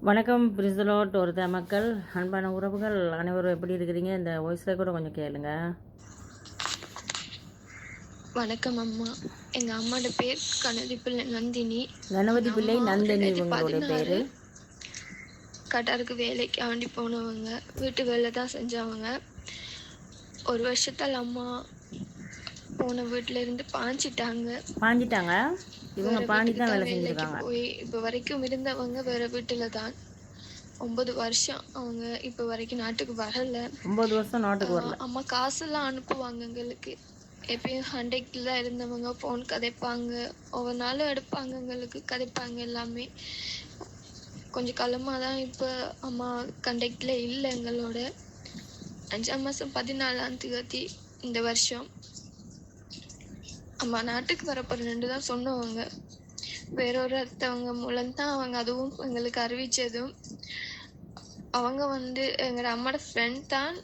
வணக்கம் பிரிசலோட் ஒரு மக்கள். அன்பான உறவுகள் அனைவரும் எப்படி இருக்கிறீங்க? இந்த வாய்ஸில் கூட கொஞ்சம் கேளுங்க. வணக்கம் அம்மா. எங்க அம்மாவோட பேர் கணதி பிள்ளை நந்தினி. கணபதி பிள்ளை நந்தினி இவங்களுடைய பேர்? கட்டாருக்கு வேலைக்கு ஆண்டி போனவங்க. வீட்டு வேலை தான் செஞ்சவங்க. ஒரு வருஷத்தால் அம்மா போன வீட்டுல இருந்து பாஞ்சிட்டாங்க. பாஞ்சிட்டாங்க? இவங்க வீட்டுக்கு தான் வேலை செஞ்சுருக்காங்க. போய் இப்போ வரைக்கும் இருந்தவங்க வேற வீட்டுல தான். ஒன்பது வருஷம் அவங்க இப்போ வரைக்கும் நாட்டுக்கு வரல. ஒம்பது வருஷம் நாட்டுக்கு வரல. அம்மா காசெல்லாம் அனுப்புவாங்க எங்களுக்கு. எப்பயும் ஹண்ட்ரட்ல தான் இருந்தவங்க ஃபோன் கதைப்பாங்க. ஒவ்வொரு நாளும் எடுப்பாங்க எங்களுக்கு கதைப்பாங்க எல்லாமே. கொஞ்சம் காலமாக தான் இப்போ அம்மா கண்டக்டில் இல்லை எங்களோட. அஞ்சாம் மாதம் பதினாலாம் தேதி இந்த வருஷம். அம்மா நாட்டுக்கு வர பன்னெண்டு தான் சொன்னவங்க. வேற ஒருத்தவங்க மூலம் தான் அவங்க அதுவும் எங்களுக்கு அறிவிச்சதும். அவங்க வந்து எங்களோட அம்மாவோட ஃப்ரெண்ட் தான்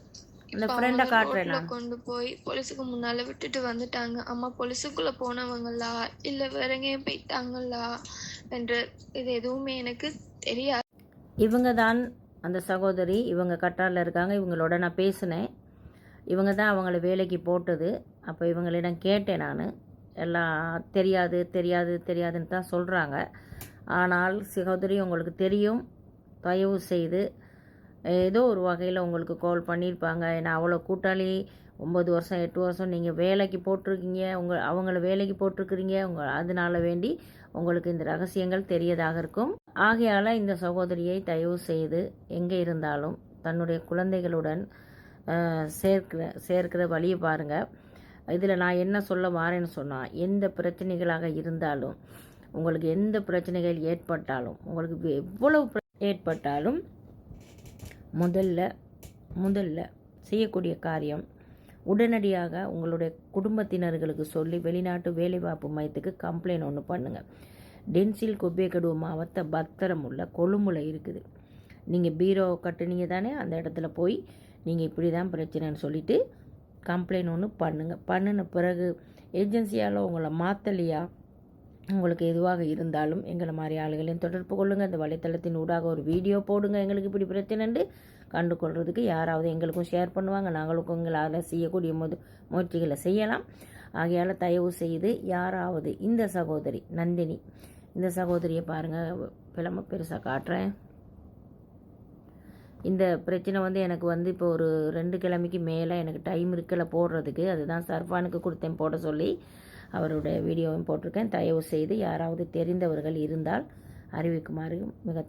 கொண்டு போய் போலீஸுக்கு முன்னால விட்டுட்டு வந்துட்டாங்க. அம்மா போலீஸுக்குள்ள போனவங்களா? இல்ல வேற எங்கேயும் போயிட்டாங்களா? என்ற இது எதுவுமே எனக்கு தெரியாது. இவங்க தான் அந்த சகோதரி. இவங்க கட்டாரில் இருக்காங்க. இவங்களோட நான் பேசினேன். இவங்க தான் அவங்கள வேலைக்கு போட்டது. அப்போ இவங்களிடம் கேட்டேன் நான். எல்லாம் தெரியாது தெரியாது தெரியாதுன்னு தான் சொல்கிறாங்க ஆனால் சகோதரி உங்களுக்கு தெரியும். தயவு செய்து ஏதோ ஒரு வகையில் உங்களுக்கு கால் பண்ணியிருப்பாங்க ஏன்னா அவ்வளோ கூட்டாளி ஒம்பது வருஷம் எட்டு வருஷம் நீங்கள் வேலைக்கு போட்டிருக்கீங்க. உங்கள் அவங்கள வேலைக்கு போட்டிருக்கிறீங்க. உங்கள் அதனால வேண்டி உங்களுக்கு இந்த ரகசியங்கள் தெரியதாக இருக்கும். ஆகையால் இந்த சகோதரியை தயவு செய்து எங்கே இருந்தாலும் தன்னுடைய குழந்தைகளுடன் சேர்க்கிற சேர்க்கிற வழியை பாருங்கள் இதில் நான் என்ன சொல்ல வாரேன்னு சொன்னால் எந்த பிரச்சனைகளாக இருந்தாலும் உங்களுக்கு எந்த பிரச்சனைகள் ஏற்பட்டாலும் உங்களுக்கு எவ்வளவு பிர- ஏற்பட்டாலும் முதல்ல முதல்ல செய்யக்கூடிய காரியம் உடனடியாக உங்களுடைய குடும்பத்தினர்களுக்கு சொல்லி வெளிநாட்டு வேலைவாய்ப்பு மையத்துக்கு கம்ப்ளைண்ட் ஒன்று பண்ணுங்கள் டென்சில் கொப்பேகடுவ மாவட்ட பத்திரம் உள்ள கொழும்புல இருக்குது. நீங்கள் பீரோ கட்டுனீங்க தானே அந்த இடத்துல போய் நீங்கள் இப்படி தான் பிரச்சனைன்னு சொல்லிட்டு கம்ப்ளைண்ட் ஒன்று பண்ணுங்கள் பண்ணின பிறகு ஏஜென்சியால் உங்களை மாற்றலையா உங்களுக்கு எதுவாக இருந்தாலும் எங்களை மாதிரி ஆளுகளையும் தொடர்பு கொள்ளுங்கள் இந்த வலைத்தளத்தின் ஊடாக ஒரு வீடியோ போடுங்க. எங்களுக்கு இப்படி பிரச்சனைண்டு கண்டு கொள்வதுக்கு யாராவது எங்களுக்கும் ஷேர் பண்ணுவாங்க. நாங்களுக்கும் எங்களால் செய்யக்கூடிய முது முயற்சிகளை செய்யலாம். ஆகையால் தயவு செய்து யாராவது இந்த சகோதரி நந்தினி இந்த சகோதரியை பாருங்கள் பிளம்ப பெருசாக காட்டுறேன். இந்த பிரச்சனை வந்து எனக்கு வந்து இப்போ ஒரு ரெண்டு கிழமைக்கு மேலே எனக்கு டைம் இருக்கல போடுறதுக்கு. அதுதான் சர்ஃபானுக்கு கொடுத்தேன் போட சொல்லி. அவருடைய வீடியோவும் போட்டிருக்கேன். தயவு செய்து யாராவது தெரிந்தவர்கள் இருந்தால் அறிவிக்குமாறு மிக